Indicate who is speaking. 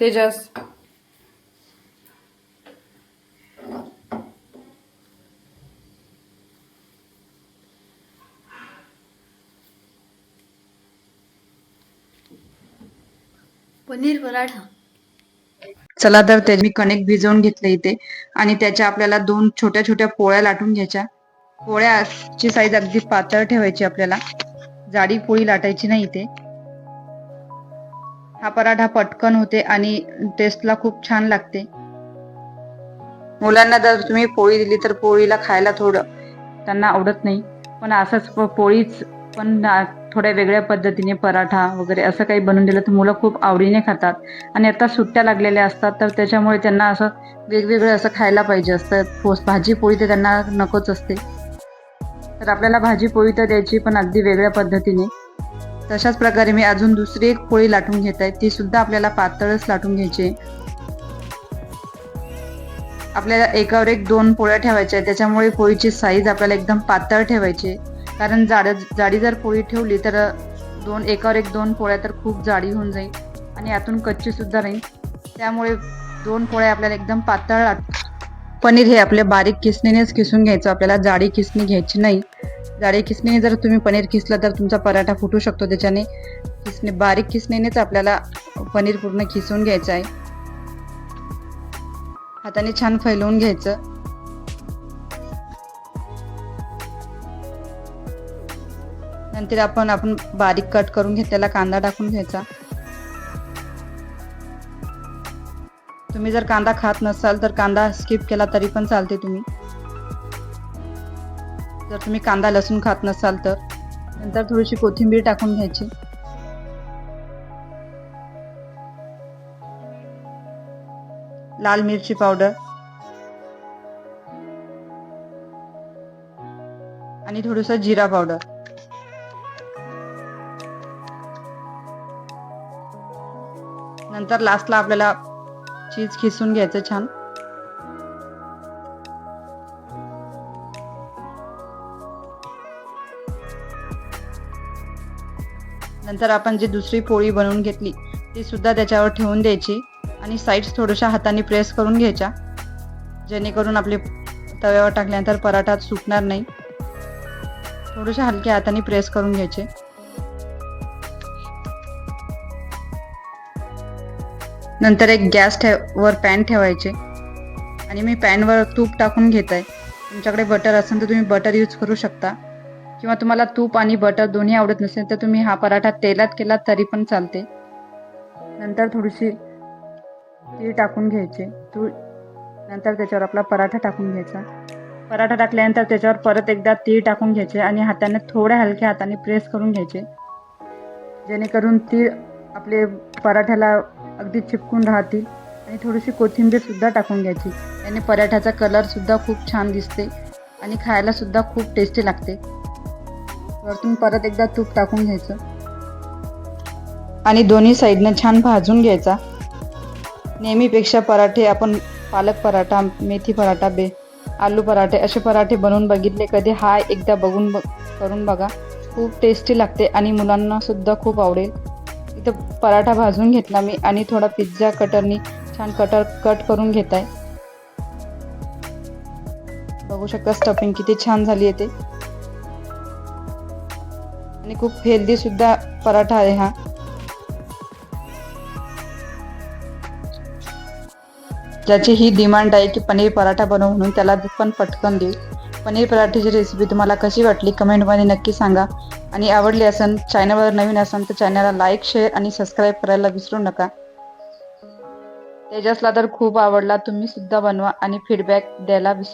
Speaker 1: तेजस.
Speaker 2: पनीर पराठा.
Speaker 3: चला तर ते मी कणिक भिजवून घेतलं इथे. आणि त्याच्या आपल्याला दोन छोट्या छोट्या पोळ्या लाटून घ्यायच्या. पोळ्याची साईज अगदी पातळ ठेवायची आपल्याला. जाडी पोळी लाटायची नाही इथे. हा पराठा पटकन होते आणि टेस्टला खूप छान लागते. मुलांना जर तुम्ही पोळी दिली तर पोळीला खायला थोडं त्यांना आवडत नाही. पण असंच प- पोळीच पण थोड्या वेगळ्या पद्धतीने पराठा वगैरे असं काही बनवून दिलं तर मुलं खूप आवडीने खातात. आणि आता सुट्ट्या लागलेल्या असतात तर त्याच्यामुळे त्यांना असं वेगवेगळं असं खायला पाहिजे असतं. भाजी पोळी तर त्यांना नकोच असते. तर आपल्याला भाजी पोळी तर द्यायची पण अगदी वेगळ्या पद्धतीने. तशाच प्रकारे मी अजून दुसरी एक पोळी लाटून घेत आहे. ती सुद्धा आपल्याला पातळच लाटून घ्यायची आपल्याला एकावर एक दोन पोळ्या ठेवायच्या आहेत. त्याच्यामुळे पोळीची साईज आपल्याला एकदम पातळ ठेवायची कारण जाड जाडी जर पोळी ठेवली तर दोन एकावर एक दोन पोळ्या तर खूप जाडी होऊन जाईल. आणि आतून कच्ची सुद्धा राहील. त्यामुळे दोन पोळ्या आपल्याला एकदम पातळ पनीर हे आपल्या बारीक किसणीनेच किसून घ्यायचं. आपल्याला जाडी किसणी घ्यायची नाही. जाडे किसणीने जर तुम्ही पनीर किसलं तर तुमचा पराठा फुटू शकतो त्याच्याने. किसणे बारीक किसणीनेच आपल्याला पनीर पूर्ण किसून घ्यायचं आहे. हाताने छान फैलवून घ्यायचं. नंतर आपण आपण बारीक कट करून घेतलेला कांदा टाकून घ्यायचा. तुम्ही जर कांदा खात नसाल तर कांदा स्किप केला तरी पण चालते तुम्ही. जर तुम्ही कांदा लसूण खात नसाल तर. नंतर थोडीशी कोथिंबीर टाकून घ्यायची. लाल मिरची पावडर. आणि थोडस जिरा पावडर. नंतर लास्टला आपल्याला चीज खिसून घ्यायचं छान. नंतर आपण जी दुसरी पोळी बनवून घेतली ती सुद्धा त्याच्यावर ठेवून द्यायची आणि साईड्स थोड्याशा हाताने प्रेस करून घ्यायच्या. जेणेकरून आपले तव्यावर टाकल्यानंतर पराठा सुटणार नाही. थोडेशा हलक्या हाताने प्रेस करून घ्यायचे. नंतर एक गॅस ठेव वर पॅन ठेवायचे. आणि मी पॅनवर तूप टाकून घेत आहे तुमच्याकडे बटर असेल तर तुम्ही बटर यूज करू शकता. किंवा तुम्हाला तूप आणि बटर दोन्ही आवडत नसेल तर तुम्ही हा पराठा तेलात केला तरी पण चालते. नंतर थोडीशी तीळ टाकून घ्यायचे. तू नंतर त्याच्यावर आपला पराठा टाकून घ्यायचा. पराठा टाकल्यानंतर त्याच्यावर परत एकदा तीळ टाकून घ्यायचे आणि हाताने थोड्या हलक्या हाताने प्रेस करून घ्यायचे. जेणेकरून तीळ आपले पराठ्याला अगदी चिपकून राहतील. आणि थोडीशी कोथिंबीर सुद्धा टाकून घ्यायची. याने पराठ्याचा कलर सुद्धा खूप छान दिसते. आणि खायला सुद्धा खूप टेस्टी लागते. वरतून परत एकदा तूप टाकून घ्यायचं. आणि दोन्ही साईडनं छान भाजून घ्यायचा. नेहमीपेक्षा पराठे आपण पालक पराठा मेथी पराठा बे आलू पराठे असे पराठे बनवून बघितले कधी हा एकदा बघून ब करून बघा. खूप टेस्टी लागते आणि मुलांनासुद्धा खूप आवडेल. इथं पराठा भाजून घेतला मी आणि थोडा पिझ्झा कटरनी छान कटर कट करून घेत आहे बघू शकता स्टफिंग किती छान झाली आहे ते. आणि खूप हेल्दी सुद्धा पराठा आहे हा. ज्याची ही डिमांड आहे की पनीर पराठा बनव म्हणून त्याला पण पटकन देऊ पनीर पराठ्याची रेसिपी तुम्हाला कशी वाटली कमेंटमध्ये नक्की सांगा. आणि आवडली असेल चॅनलवर नवीन असेल तर चॅनलला लाईक शेअर आणि सबस्क्राईब करायला विसरू नका. तेजसला तर खूप आवडला तुम्ही सुद्धा बनवा आणि फीडबॅक द्यायला विसरू